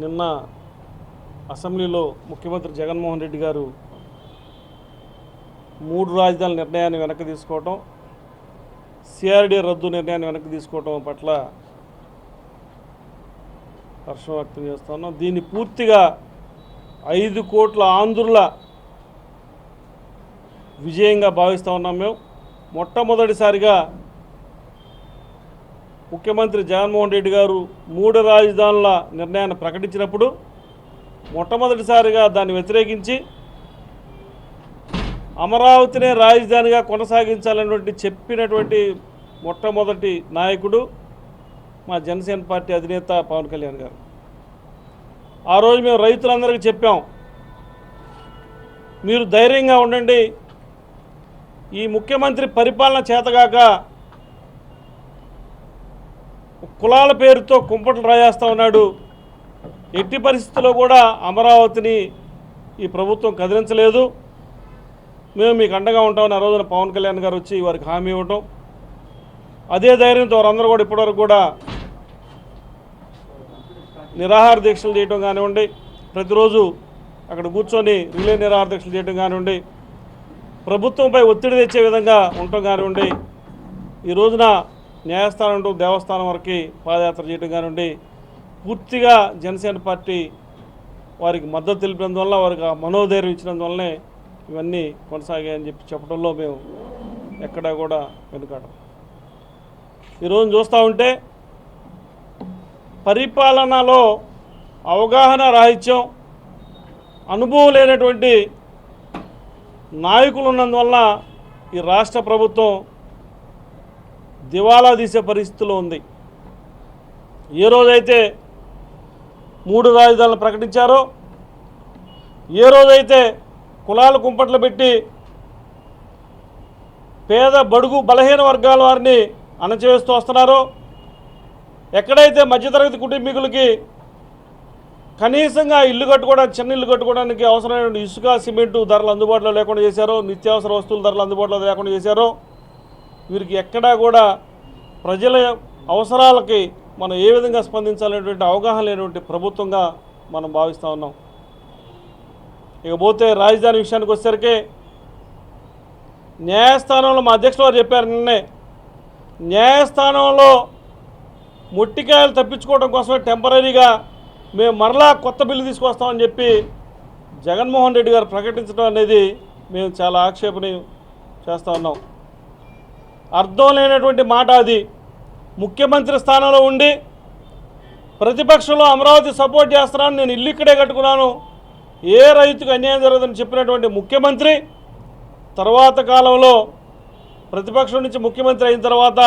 నిన్న అసెంబ్లీలో ముఖ్యమంత్రి జగన్మోహన్ రెడ్డి గారు మూడు రాజధానుల నిర్ణయాన్ని వెనక్కి తీసుకోవటం సిఆర్డీ రద్దు నిర్ణయాన్ని వెనక్కి తీసుకోవటం పట్ల హర్షం వ్యక్తం చేస్తున్నాం దీన్ని పూర్తిగా ఐదు కోట్ల ఆంధ్రుల విజయంగా భావిస్తూ ఉన్నాం మేము. మొట్టమొదటిసారిగా ముఖ్యమంత్రి జగన్మోహన్ రెడ్డి గారు మూడు రాజధానుల నిర్ణయాన్ని ప్రకటించినప్పుడు మొట్టమొదటిసారిగా దాన్ని వ్యతిరేకించి అమరావతినే రాజధానిగా కొనసాగించాలన్నటువంటి చెప్పినటువంటి మొట్టమొదటి నాయకుడు మా జనసేన పార్టీ అధినేత పవన్ కళ్యాణ్ గారు. ఆ రోజు మేము రైతులందరికీ చెప్పాం మీరు ధైర్యంగా ఉండండి. ఈ ముఖ్యమంత్రి పరిపాలన చేతగాక కులాల పేరుతో కుంపట్లు రాయేస్తూ ఉన్నాడు. ఎట్టి పరిస్థితుల్లో కూడా అమరావతిని ఈ ప్రభుత్వం కదిలించలేదు. మేము మీకు అండగా ఉంటామని ఆ రోజున పవన్ కళ్యాణ్ గారు వచ్చి వారికి హామీ ఇవ్వటం. అదే ధైర్యంతో వారందరూ కూడా ఇప్పటివరకు కూడా నిరాహార దీక్షలు చేయటం కానివ్వండి ప్రతిరోజు అక్కడ కూర్చొని రిలే నిరాహార దీక్షలు చేయటం కానివ్వండి ప్రభుత్వంపై ఒత్తిడి తెచ్చే విధంగా ఉండటం కానివ్వండి ఈ రోజున న్యాయస్థానం టు దేవస్థానం వరకు పాదయాత్ర చేయడం కానివ్వండి పూర్తిగా జనసేన పార్టీ వారికి మద్దతు తెలిపినందువల్ల వారికి ఆ మనోధైర్యం ఇచ్చినందువల్లనే ఇవన్నీ కొనసాగాయని చెప్పి చెప్పడంలో మేము ఎక్కడా కూడా వెనుకాడం ఈరోజు చూస్తూ ఉంటే పరిపాలనలో అవగాహన రాహిత్యం అనుభవం లేనటువంటి నాయకులు ఉన్నందువల్ల ఈ రాష్ట్ర ప్రభుత్వం దివాలా తీసే పరిస్థితిలో ఉంది. ఏ రోజైతే మూడు రాజధానులు ప్రకటించారో ఏ రోజైతే కులాల కుంపట్లు పెట్టి పేద బడుగు బలహీన వర్గాల వారిని అణచివేస్తూ వస్తున్నారో ఎక్కడైతే మధ్యతరగతి కుటుంబీకులకి కనీసంగా ఇల్లు కట్టుకోవడానికి చిన్న ఇల్లు కట్టుకోవడానికి అవసరమైన ఇసుక సిమెంటు ధరలు అందుబాటులో లేకుండా చేశారో నిత్యావసర వస్తువుల ధరలు అందుబాటులో లేకుండా చేశారో వీరికి ఎక్కడా కూడా ప్రజల అవసరాలకి మనం ఏ విధంగా స్పందించాలనేటువంటి అవగాహన లేనటువంటి ప్రభుత్వంగా మనం భావిస్తూ ఉన్నాం. ఇకపోతే రాజధాని విషయానికి వచ్చేసరికి న్యాయస్థానంలో మా అధ్యక్షులు వారు చెప్పారు నిన్నే న్యాయస్థానంలో మొట్టికాయలు తప్పించుకోవడం కోసమే టెంపరీగా మేము మరలా కొత్త బిల్లు తీసుకొస్తామని చెప్పి జగన్మోహన్ రెడ్డి గారు ప్రకటించడం అనేది మేము చాలా ఆక్షేపణ చేస్తూ ఉన్నాం. అర్థం లేనటువంటి మాట అది. ముఖ్యమంత్రి స్థానంలో ఉండి ప్రతిపక్షంలో అమరావతి సపోర్ట్ చేస్తున్నాను నేను ఇల్లు ఇక్కడే కట్టుకున్నాను. ఏ రైతుకు అన్యాయం జరగదని చెప్పినటువంటి ముఖ్యమంత్రి తర్వాత కాలంలో ప్రతిపక్షం నుంచి ముఖ్యమంత్రి అయిన తర్వాత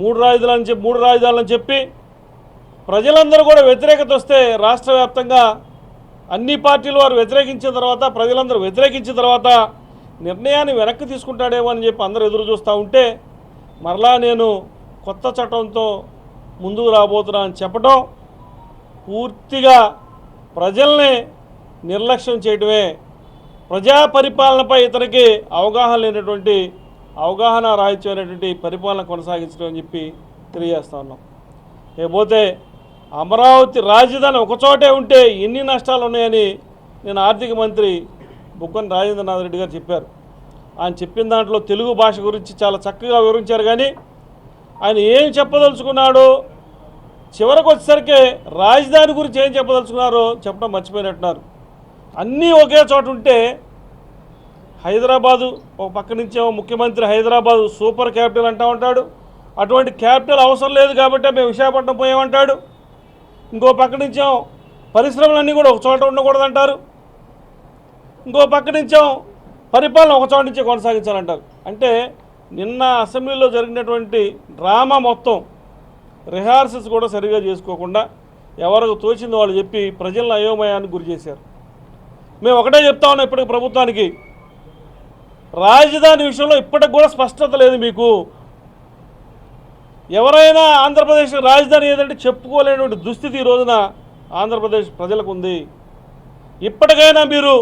మూడు రాజధానులని చెప్పి మూడు రాజధానులని చెప్పి ప్రజలందరూ కూడా వ్యతిరేకత వస్తే రాష్ట్ర వ్యాప్తంగా అన్ని పార్టీలు వారు వ్యతిరేకించిన తర్వాత ప్రజలందరూ వ్యతిరేకించిన తర్వాత నిర్ణయాన్ని వెనక్కి తీసుకుంటాడేమో అని చెప్పి అందరూ ఎదురు చూస్తూ ఉంటే మరలా నేను కొత్త చట్టంతో ముందుకు రాబోతున్నా అని చెప్పడం పూర్తిగా ప్రజల్ని నిర్లక్ష్యం చేయడమే ప్రజా పరిపాలనపై ఇతనికి అవగాహన లేనటువంటి అవగాహన రాహిత్యమైనటువంటి పరిపాలన కొనసాగించడం అని చెప్పి తెలియజేస్తా ఉన్నాం. లేకపోతే అమరావతి రాజధాని ఒకచోటే ఉంటే ఎన్ని నష్టాలు ఉన్నాయని నేను ఆర్థిక మంత్రి బుక్కని రాజేంద్రనాథ్ రెడ్డి గారు చెప్పారు. ఆయన చెప్పిన దాంట్లో తెలుగు భాష గురించి చాలా చక్కగా వివరించారు కానీ ఆయన ఏం చెప్పదలుచుకున్నాడో చివరకు వచ్చేసరికి రాజధాని గురించి ఏం చెప్పదలుచుకున్నారో చెప్పడం మర్చిపోయినట్టున్నారు. అన్నీ ఒకే చోట ఉంటే హైదరాబాదు ఒక పక్క నుంచేమో ముఖ్యమంత్రి హైదరాబాదు సూపర్ క్యాపిటల్ అంటా ఉంటాడు. అటువంటి క్యాపిటల్ అవసరం లేదు కాబట్టి మేము విశాఖపట్నం పోయామంటాడు. ఇంకో పక్క నుంచేమో పరిశ్రమలన్నీ కూడా ఒక చోట ఉండకూడదంటారు. ఇంకో పక్క నుంచేమో పరిపాలన ఒక చోట నుంచే కొనసాగించాలంటారు. అంటే నిన్న అసెంబ్లీలో జరిగినటువంటి డ్రామా మొత్తం రిహార్సల్స్ కూడా సరిగా చేసుకోకుండా ఎవరికి తోచింది వాళ్ళు చెప్పి ప్రజలను అయోమయానికి గురి చేశారు. మేము ఒకటే చెప్తా ఉన్నాం ఇప్పటికి ప్రభుత్వానికి రాజధాని విషయంలో ఇప్పటికి కూడా స్పష్టత లేదు మీకు. ఎవరైనా ఆంధ్రప్రదేశ్ రాజధాని ఏదంటే చెప్పుకోలేనటువంటి దుస్థితి ఈ రోజున ఆంధ్రప్రదేశ్ ప్రజలకు ఉంది. ఇప్పటికైనా మీరు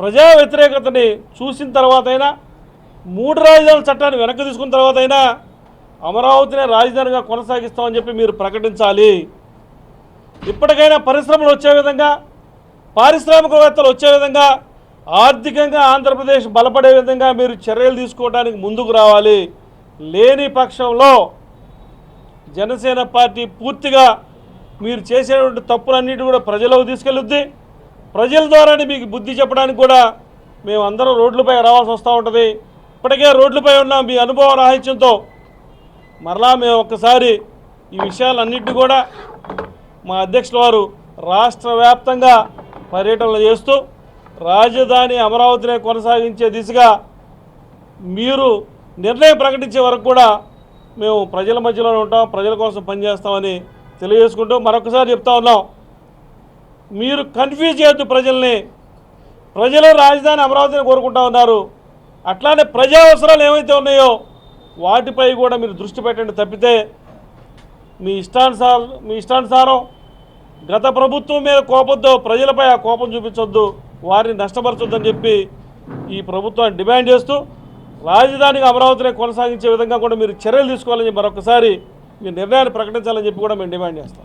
ప్రజా వ్యతిరేకతని చూసిన తర్వాత అయినా మూడు రాజధానుల చట్టాన్ని వెనక్కి తీసుకున్న తర్వాత అయినా అమరావతినే రాజధానిగా కొనసాగిస్తామని చెప్పి మీరు ప్రకటించాలి. ఇప్పటికైనా పరిశ్రమలు వచ్చే విధంగా పారిశ్రామికవేత్తలు వచ్చే విధంగా ఆర్థికంగా ఆంధ్రప్రదేశ్ బలపడే విధంగా మీరు చర్యలు తీసుకోవడానికి ముందుకు రావాలి. లేని పక్షంలో జనసేన పార్టీ పూర్తిగా మీరు చేసేటువంటి తప్పులన్నిటి కూడా ప్రజలకు తీసుకెళ్ళుద్ది. ప్రజల ద్వారానే మీకు బుద్ధి చెప్పడానికి కూడా మేము అందరం రోడ్లపై రావాల్సి వస్తూ ఉంటుంది. ఇప్పటికే రోడ్లపై ఉన్న మీ అనుభవ రాహిత్యంతో మరలా మేము ఒక్కసారి ఈ విషయాలన్నింటినీ కూడా మా అధ్యక్షుల వారు రాష్ట్ర వ్యాప్తంగా పర్యటనలు చేస్తూ రాజధాని అమరావతినే కొనసాగించే దిశగా మీరు నిర్ణయం ప్రకటించే వరకు కూడా మేము ప్రజల మధ్యలోనే ఉంటాం ప్రజల కోసం పనిచేస్తామని తెలియజేసుకుంటూ మరొకసారి చెప్తా ఉన్నాం. మీరు కన్ఫ్యూజ్ చేయొద్దు ప్రజల్ని. ప్రజలు రాజధాని అమరావతిని కోరుకుంటా ఉన్నారు. అట్లానే ప్రజా అవసరాలు ఏమైతే ఉన్నాయో వాటిపై కూడా మీరు దృష్టి పెట్టండి తప్పితే మీ ఇష్టానుసారం మీ ఇష్టానుసారం గత ప్రభుత్వం మీద కోపంతో ప్రజలపై ఆ కోపం చూపించొద్దు వారిని నష్టపరచొద్దని చెప్పి ఈ ప్రభుత్వాన్ని డిమాండ్ చేస్తూ రాజధానికి అమరావతిని కొనసాగించే విధంగా కూడా మీరు చర్యలు తీసుకోవాలని మరొకసారి మీ నిర్ణయాన్ని ప్రకటించాలని చెప్పి కూడా మేము డిమాండ్ చేస్తాం.